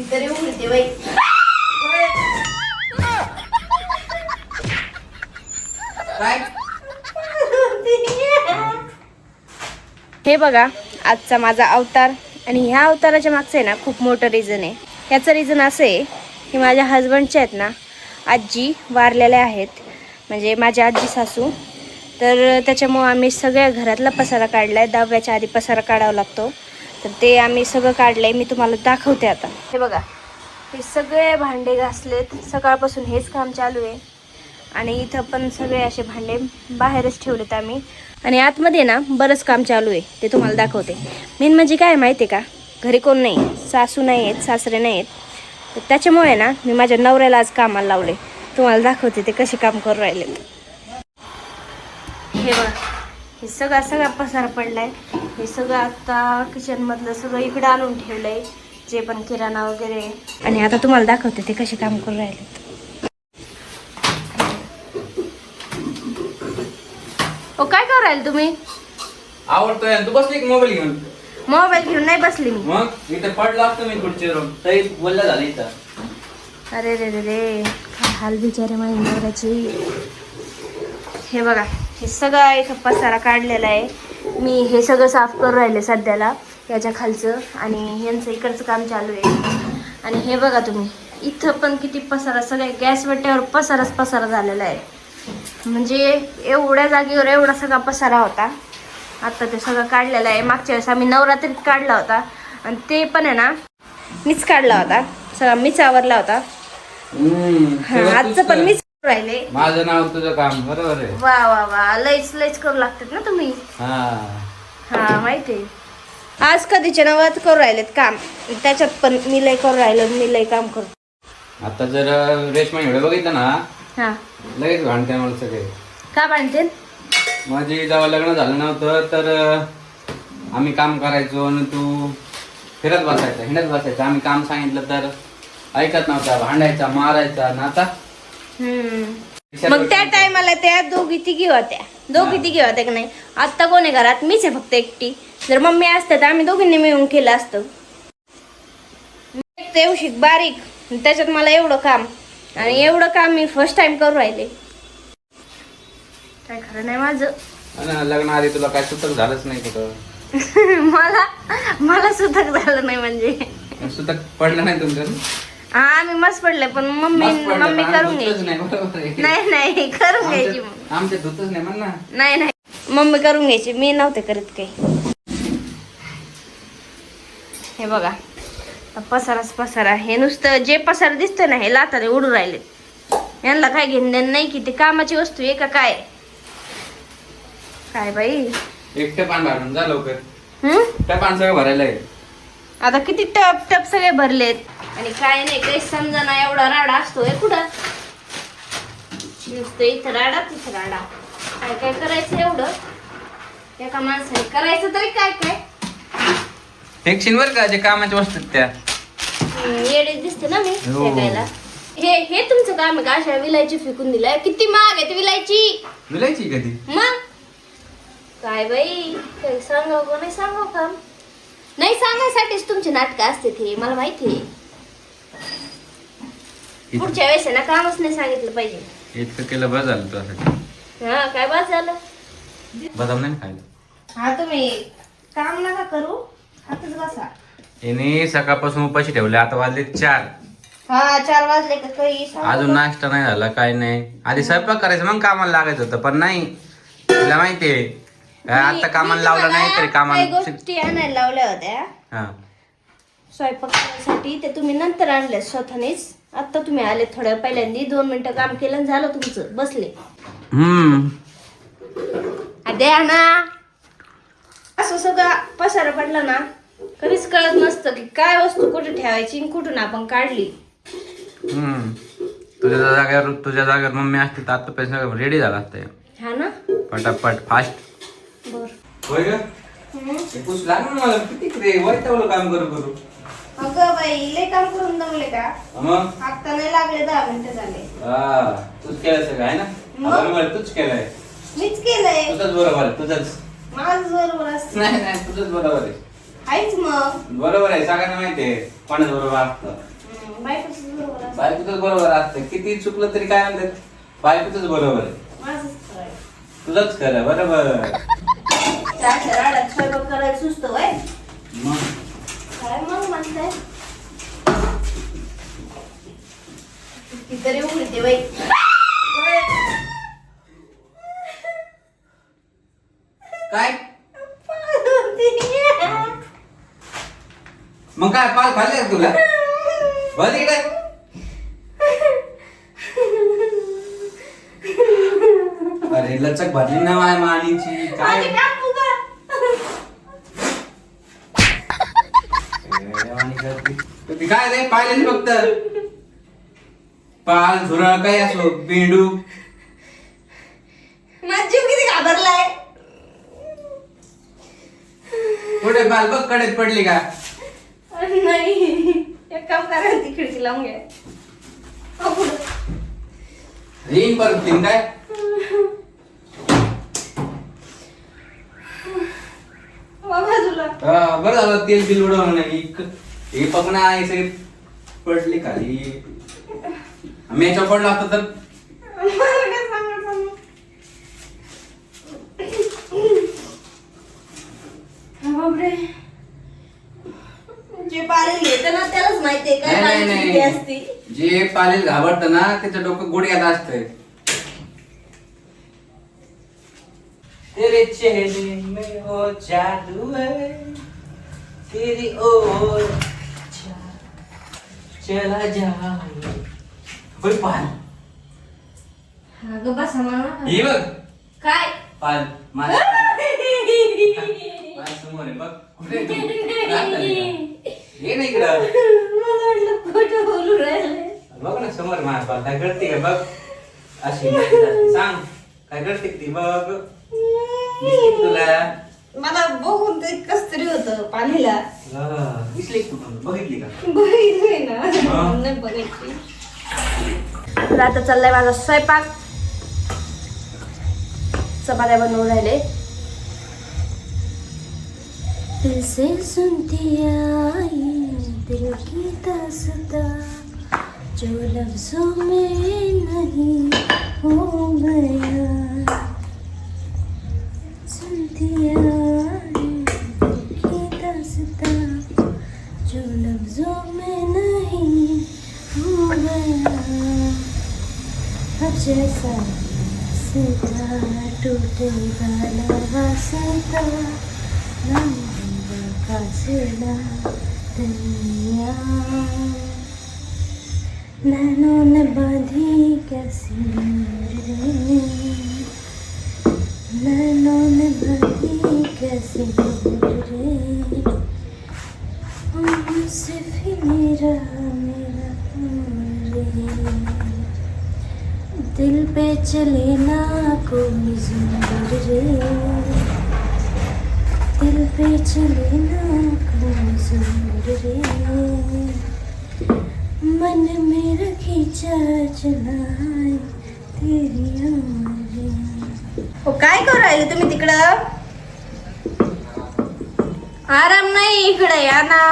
ती तरी उघडते बाई. काय? हे बघा आजचा माझा अवतार. आणि ह्या अवताराच्या मागचं आहे ना खूप मोठं रिझन आहे. ह्याचं रिझन असं आहे की माझ्या हजबंडचे आहेत ना आजी वारलेल्या आहेत. म्हणजे माझी आजी सासू. तर त्याच्यामुळं आम्ही सगळ्या घरातला पसारा काढला आहे दहाव्याच्या आधी पसारा काढावा लागतो. तर ते आम्ही सगळं काढलं आहे मी तुम्हाला दाखवते आता. हे बघा हे सगळे भांडे घासलेत. सकाळपासून हेच काम चालू आहे. आणि इथं पण सगळे असे भांडे बाहेरच ठेवलेत आम्ही. आणि आतमध्ये ना बरंच काम चालू आहे. ते तुम्हाला दाखवते. मेन म्हणजे काय माहिती आहे का? घरी कोण नाही सासू नाही आहेत सासरे नाही आहेत. तर त्याच्यामुळे ना मी माझ्या नवऱ्याला आज कामाला लावले तुम्हाला दाखवते ते कसे काम करू राहिले हे बघा हे सगळा सगळा पसार पडलाय. हे सगळं आता किचनमधलं सगळं इकडं आणून ठेवलंय जे पण किराणा वगैरे. आणि आता तुम्हाला दाखवते ते कसे काम करू राहिले. ओ काय करू राहिले तुम्ही? आवडतोय. तू बसली की मोबाईल घेऊन? मोबाईल घेऊन नाही बसली मी. मग? इथे पडला असतो मी खुर्चीवर तरी बोलला झालं इथं. अरे रे रे रे काय हाल बिचारे माझ्या नवऱ्याची. हे बघा हे सगळं इथं पसारा काढलेला आहे. मी हे सगळं साफ करून राहिले सध्याला याच्या खालचं. आणि यांचं इकडचं काम चालू आहे. आणि हे बघा तुम्ही इथं पण किती पसारा सगळ्या गॅस वट्यावर पसाराच पसारा झालेला आहे. म्हणजे एवढ्या जागेवर एवढा सगळा पसारा होता. आता ते सगळं काढलेलं आहे. मागच्या वेळेस आम्ही नवरात्रीत काढला होता. आणि ते पण आहे ना मीच काढला होता. सगळा मीच आवरला होता. हा, आजचं पण कर. मीच राहिले. माझं नाव तुझं काम बरोबर आहे. वा वा वा. लयच लयच करू लागतात ना तुम्ही? हा. हा माहिती आहे. आज कधीच्या नावात करू राहिलेत काम. त्याच्यात पण मी लय करू राहिलो मी लय काम करतो आता जर रेशमा व्हिडिओ बघितला ना हा. लगेच भांडते मला सगळे. का बांधते माझी जेव्हा लग्न झालं नव्हतं तर आम्ही काम करायचो आणि तू फिरत बसायचा हिंडत बसायचा. आम्ही काम सांगितलं तर ऐकत नव्हता भांडायचा मारायचा. ना आता मग त्या टायमाला त्या दोघी तिघी होत्या. दोघी तिघी होत्या की नाही? आत्ता कोण आहे घरात? मीच आहे फक्त एकटी. जर मम्मी असते तर आम्ही दोघींनी मिळून केलं असतं. एवढी बारीक. त्याच्यात मला एवढं काम. आणि एवढं काम मी फर्स्ट टाइम करू राहिले. काय खरं नाही माझं. लग्न आधी तुला काय सुतक झालंच नाही कुठं? मला मला सुद्धा झालं नाही म्हणजे. सुतक पडलं नाही तुमचं हा मी मस्त पडले पण मम्मी मस्त पडलं, मम्मी पण करून आम्ही घ्यायची. नाही बरोबर आहे. नाही नाही करून घ्यायची मग. आमच्या आमच्या धुतच नाही म्हण ना. नाही नाही मम्मी करून घ्यायची मी नव्हते करीत काही. हे बघा आता पसाराच पसारा. हे नुसतं जे पसारा दिसतंय ना हे लाताने उडू राहिले. यांना काय घेणं देणं नाही की ते कामाची वस्तू आहे का काय? काय बाई? एकटे पान भरून जा लवकर. हम्म त्या पान सगळं भरायला आहे आता किती टप टप सगळे भरलेत. आणि काय नाही काही समजा ना एवढा राडा असतोय कुठं? नुसतं इथं राडा तिथं राडा. काय काय करायचं एवढं? एका माणसाने करायचं तरी काय काय? टेक्शन का जे कामाच्या वस्तू त्या? येडे दिसते ना मी हो. फेकायला. हे हे तुमचं काम आहे का? अशा विलायची फेकून दिलाय. किती महाग आहे ती विलायची. मिळायची कधी मग? काय बाई काही सांगाव का? नाही सांगाव काम नाही सांगायसाठीच तुमची नाटकं असते ते मला माहिती आहे. पुढच्या वेळेस ना कामच नाही सांगितलं पाहिजे. इतकं केलं बरं झालं तुझ्यासाठी हा काय बस झालं? बदाम नाही खायला? हा तुम्ही काम नका करू हातच बसा. याने सकाळपासून उपाशी ठेवले आता वाजले चार. हा चार वाजले का काही सांगू अजून का? नाश्ता नाही झाला काय नाही. आधी स्वयंपाक करायचं मग कामाला लागायचं होतं पण नाही. तुला माहितीये काय आता मी- कामाला मी लावलं नाही तरी काही कामाला गोष्टी आणायला लावल्या होत्या. हा. स्वयंपाक करण्यासाठी ते तुम्ही नंतर आणले स्वतःनेच. आता तुम्ही आले थोड्या पहिल्यांदा दोन मिनिटं काम केलं आणि झालं तुमचं. बसले. हम्म. आ, द्या ना. असं सगळं पसारा पडला ना कधीच कळत नसतं की काय वस्तू कुठे ठेवायची आणि कुठून आपण काढली. हम्म. तुझ्या जागेवर तुझ्या जागेवर मम्मी असते तर आता पैसे रेडी झाला असते हा. ना? पटापट फास्ट बर. होय ग? पुस लागलं मला? किती रे वैतावलं काम करू करू अगं बाई लय काम करून दमले का? मग? आता नाही लागले दहा मिनिटं झाले. हा तूच केलं सगळं आहे ना? मग? बरोबर तूच केलंय. मीच केलंय. तुझंच बरोबर आहे तुझंच. माझं बरोबर असत. नाही नाही तुझंच बरोबर आहे. आहेच मग. बरोबर आहे सगळ्यांना माहिती आहे कोणाच बरोबर असतं. बायकोच बरोबर असतं. बायकोच बरोबर असतं. किती चुकलं तरी काय म्हणतात? बायकोच बरोबर आहे. माझंच खरं आहे. तुझंच खरं बरोबर. त्या अशा राडात स्वयंपाक करायला सुचतं व्हय? मग काय मग म्हणताय कितीतरी उघडते बाई. काय? मग काय पाल खाल्ले का तुला? बघ इकडे. अरे लचक भरली ना माय मानीची. काय? ती काय रे? पाहिले फक्त. पाल झुरळ काय असो बेंडू माझा जीव किती घाबरलाय. कुठे पाल? बघ कडेत पडली का? नाही. एक काम करा ती खिडकी लावून घ्या. हो, पुढं. येईन परत तीन काय? हो, बाजूला हा, बरं झालं तेल बिल उडवलं नाही. हे बघ ना हे सगळी पडली खाली. मी याच्यावर पडला असता तर? हा, जे पाणी घेतं ना त्यालाच माहितीये काय नाही पाण्याची नाही. भीती असते. नाही जे पालेल घाबरत ना त्याचं डोकं गुडघ्यात असतंय. तेरे चेहरे में वो जादू है तेरी ओर चला जाए होय पाल हा ग बसा म्हणा ही बघ. काय? पाल माझ्या माझ्यासमोर आहे बघ. कुठे आहे तू? आली का? ये ना इकडं. मला वाटलं खोटं बोलू राहिले बघ ना समोर माझ्या पाल काय करते का बघ? अशी नाही. सांग. काय करते ती बघ? का तुला? मला बघून ते कस तरी होत पाणीला. हा, दिसली बघितली का? बघितलंय ना. नाही बघितली तर आता चाललाय माझा स्वयंपाक. चपात्या बनवून राहिले. दिल से सुनती आई दिल की दास्ता जो लफ्जों में नहीं हो गया। सीधा टूटेगा लगा सीता का सिला दुनिया. नैनों ने बांधी कैसी रे नैनों ने बांधी कैसी रे हमसे फिर मेरा मेरा रे दिल पे चले ना कोई जोर रे। दिल पे चले ना कोई जोर रे। मन में रखी चा तेरी हो काय करू राहिले तुम्ही तिकडं? आराम नाही इकडे या ना.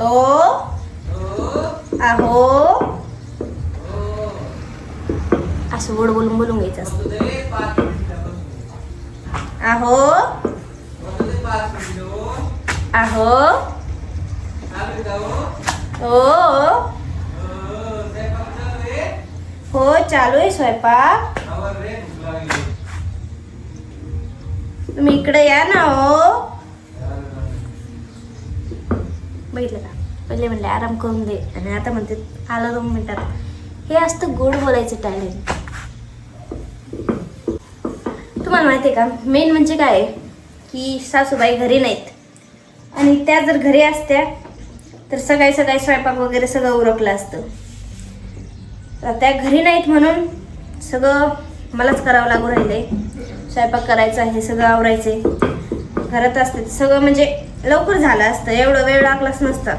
ओ अहो. असं गोड बोलून बोलून घ्यायचं असतं. अहो. अहो. ओ हो चालू आहे स्वयंपाक. तुम्ही इकडे या ना हो. बघितलं का? पहिले म्हणले आराम करून दे. आणि आता म्हणते आलं दोन मिनिटात. हे असतं गोड बोलायचं टॅलेंट तुम्हाला माहिती आहे का मेन म्हणजे काय आहे? की सासूबाई घरी नाहीत. आणि त्या जर घरी असत्या तर सकाळी सकाळी स्वयंपाक वगैरे सगळं उरकलं असतं. तर त्या घरी नाहीत म्हणून सगळं मलाच करावं लागू राहिले स्वयंपाक करायचा हे सगळं आवरायचे घरात असते सगळं म्हणजे लवकर झालं असतं एवढं वेळ लागलाच नसतं.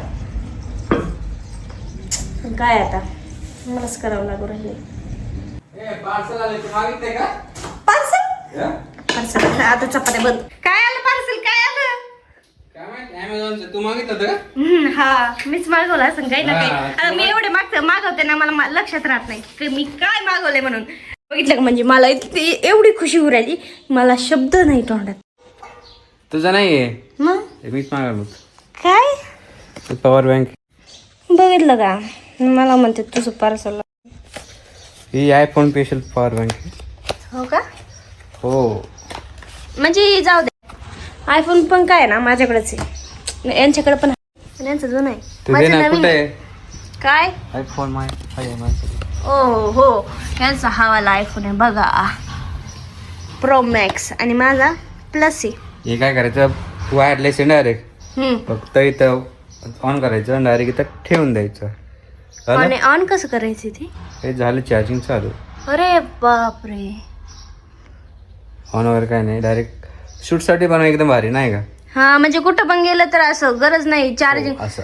काय आता? मलाच करावं लागू राहिले पार्सल पार्सल आता चपात्या बंद. काय आलं पार्सल काय आलं? काय माहीत अमेझॉनचं तू मागितलं होतं का? हम्म, हा. मीच मागवलं असं काही ना काही. हा, आता मी एवढे मागत मागवते ना मला मा- लक्षात राहत नाही. की मी काय मागवलंय म्हणून. बघितलं का म्हणजे मला इतकी एवढी खुशी होऊ राहिली. मला शब्द नाही तोंडात. तुझं नाही आहे मग मीच मागवलं होतं. काय? पॉवर बँक बघितलं का? मला म्हणते तुझं पार्सल ही आयफोन स्पेशल पॉवर बँक हो का? हो. म्हणजे जाऊ दे. आयफोन पण काय ना माझ्याकडेच आहे. यांच्याकडे पण आहे. पण यांचं जुनं आहे. तू दे माझं ना नवीन कुठे आहे. आहे काय? आयफोन माय आहे माझ्याकडे. ओ हो. यांचा हा वाला आयफोन आहे बघा. प्रो मॅक्स आणि माझा प्लस आहे. हे काय करायचं? वायरलेस आहे डायरेक्ट हम्म. फक्त इथं ऑन करायचं डायरेक्ट इथं ठेवून द्यायचं? आणि ऑन कसं करायचं ते? हे झालं चार्जिंग चालू. अरे बापरे. ऑन वगैरे काय नाही डायरेक्ट शूटसाठी पण एकदम भारी नाही का? हा म्हणजे कुठं पण गेलं तर असं गरज नाही चार्जिंग हो, असं.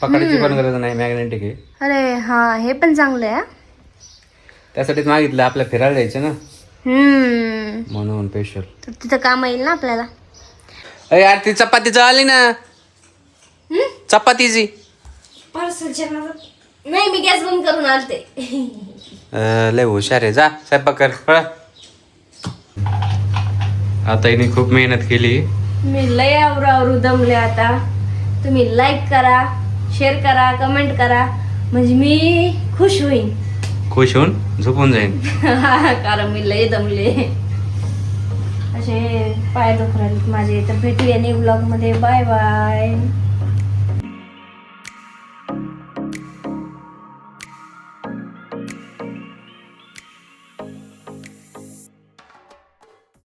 पकडायची पण गरज नाही मॅग्नेटिक आहे. अरे हा हे पण चांगलं आहे हा. त्यासाठीच मागितलं आपल्या फिरायला जायचं ना? हम्म. म्हणून स्पेशल तर तिथं काम येईल ना आपल्याला? अरे यार ती चपातीचं आली ना? चपातीची. पार्सलच्या नाही मी गॅस बंद करून आलते. अं, लय हुशार आहे. जा स्वयंपाक कर. पळ. आता हिने खूप मेहनत केली. मी लय आवरू आवरू दमले आता. तुम्ही लाईक करा शेअर करा कमेंट करा. म्हणजे मी खुश होईन. खुश होऊन झोपून जाईन. कारण मी लय दमले. असे पाय दुखराले माझे. तर भेटूया ब्लॉगमध्ये. Bye bye